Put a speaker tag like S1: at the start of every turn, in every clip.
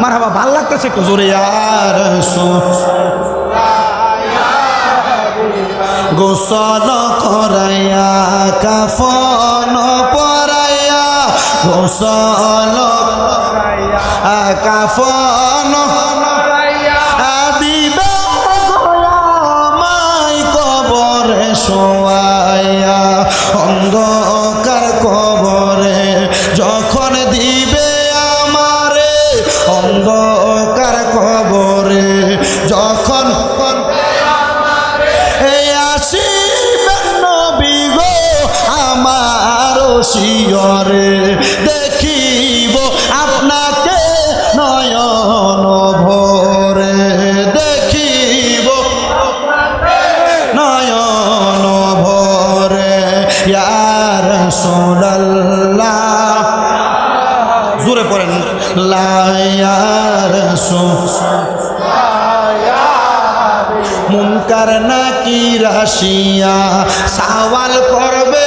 S1: মার হাবা ভালো লাগতেছে একটু জোরে। ইয়ার গোসল করাইয়া, কাফন পরাইয়া, গোসল কাফন কবরে শোয়াইয়া, অন্ধকার কবরে শিয়রে, দেখিব আপনাকে নয়ন ভরে। দেখিব নয়ন ভরে ইয়ার সোনাল্লাহ জোরে পড়েন লায়ার মুনকার নাকি রাশিয়া, সাওয়াল করবে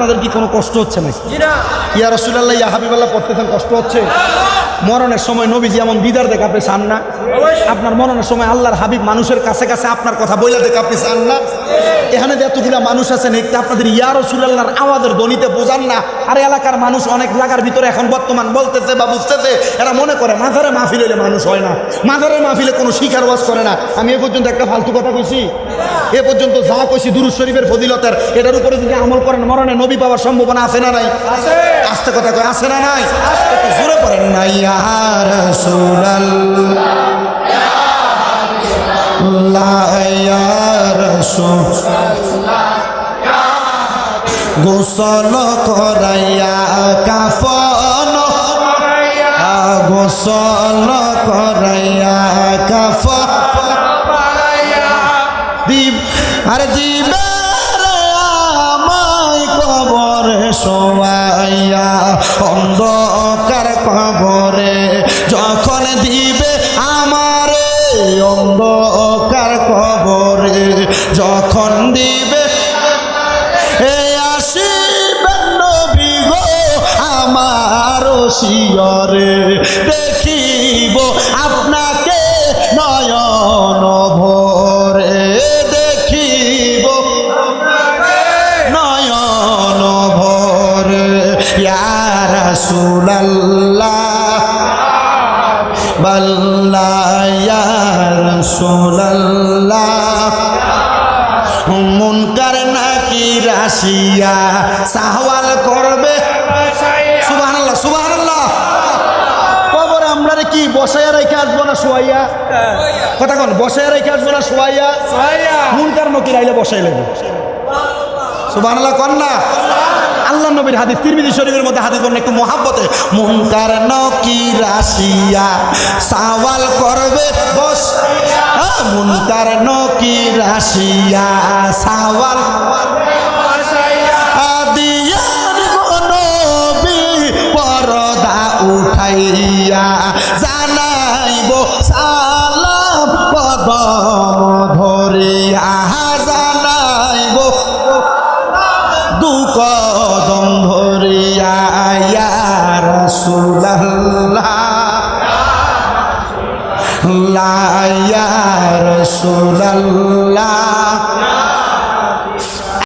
S1: আপনাদের কি কোনো কষ্ট হচ্ছে নাকি? ইয়া রসুল্লাহ ইয়া হাবিবাল্লাহ পড়তেছেন কষ্ট হচ্ছে? মরণের সময় নবীজি এমন দিদার দেখে আপনি চান না? আপনার মরণের সময় আল্লাহর হাবিব মানুষের কাছে কাছে আপনার কথা বইলা দেখে আপনি চান না? এখানে যে এতগুলা মানুষ আছেন একটু আপনাদের ইয়া রসুল্লাহর আওয়াজের দনিতে বোঝান না। আর এলাকার মানুষ অনেক লাগার ভিতরে এখন বর্তমান বলতেছে বা বুঝতেছে এরা মনে করে মাঝারে মাহফিল হলে মানুষ হয় না মাথারে মাহফিলে কোনো শিকার ওয়াজ করে না। আমি এ পর্যন্ত একটা ফালতু কথা কইছি। এ পর্যন্ত যা কইছি দুরুজ শরীফের ফজিলতের এটার উপরে যদি আমল করেন মরণে নবী পাওয়ার সম্ভাবনা আছে না নাই? আস্তে কথা কয় আছে না নাই? জোরে পড়েন না গোসল করাইয়া কাফন। গোসল করাইয়া দিব আর দিবে আমায় কবরে শোয়াইয়া অন্ধকার কবরে যখন দিবে আসিবেন নবী আমার শিয়রে দেখিব আপনাকে নয়ন ভরে, দেখিব নয়ন ভরে ইয়ার সুলাল্লাহ বাল্লা ইয়ার সুলাল্লাহ। মুনকার নাকি রাশিয়া? সাহওয়াল করবে? সুবহানাল্লাহ সুবহানাল্লাহ। কবর আমরা কি বসাইয়া রেখে আসব না শোয়াইয়া কথা কোন বসাইয়া রেখে আসব না শোয়াইয়া মুনকার নকির আইলে বসাই লেগে সুবহানাল্লাহ কন না? আল্লাহ নবীর হাদিস তিরমিজি শরীফের মধ্যে হাদিস বলেন একটু মহাব্বতে। মুনকার নকি রাশিয়া সাওয়াল করবে বস। হ্যাঁ, মুনকার নকি রাশিয়া সাওয়াল। জানাইব সালাম কদম ধরিয়া। রসুল্লাহ লা ইয়া রসুল্লাহ